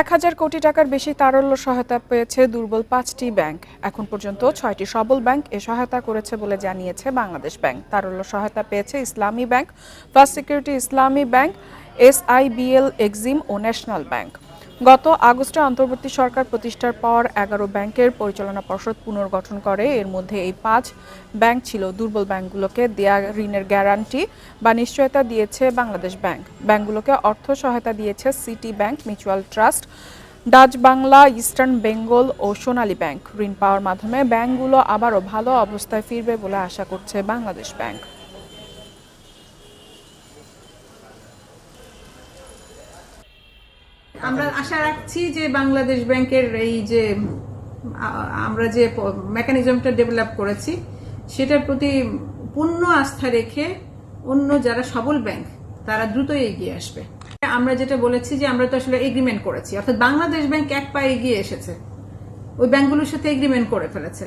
এক হাজার কোটি টাকার বেশি তারল্য সহায়তা পেয়েছে দুর্বল পাঁচটি ব্যাংক। এখন পর্যন্ত ছয়টি সবল ব্যাংক এ সহায়তা করেছে বলে জানিয়েছে বাংলাদেশ ব্যাংক। তারল্য সহায়তা পেয়েছে Islami Bank, First Security Islami Bank, SIBL, Exim ও ন্যাশনাল ব্যাংক। গত আগস্টে অন্তর্বর্তী সরকার প্রতিষ্ঠার পর এগারো ব্যাংকের পরিচালনা পর্ষদ পুনর্গঠন করে। এর মধ্যে এই পাঁচ ব্যাংক ছিল দুর্বল ব্যাংকগুলোকে দেয়া ঋণের গ্যারান্টি বা নিশ্চয়তা দিয়েছে বাংলাদেশ ব্যাংক। ব্যাংকগুলোকে অর্থ সহায়তা দিয়েছে City Bank, Mutual Trust, Dutch Bangla, Eastern Bengal ও সোনালী ব্যাংক। ঋণ পাওয়ার মাধ্যমে ব্যাংকগুলো আবারও ভালো অবস্থায় ফিরবে বলে আশা করছে বাংলাদেশ ব্যাংক। আমরা আশা রাখছি যে বাংলাদেশ ব্যাংকের এই যে আমরা যে মেকানিজমটা ডেভেলপ করেছি, সেটার প্রতি পূর্ণ আস্থা রেখে অন্য যারা সবল ব্যাংক, তারা দ্রুতই এগিয়ে আসবে। আমরা যেটা বলেছি যে আমরা তো আসলে এগ্রিমেন্ট করেছি, অর্থাৎ বাংলাদেশ ব্যাংক এক পায়ে এগিয়ে এসেছে। ওই ব্যাংকগুলোর সাথে এগ্রিমেন্ট করে ফেলেছে।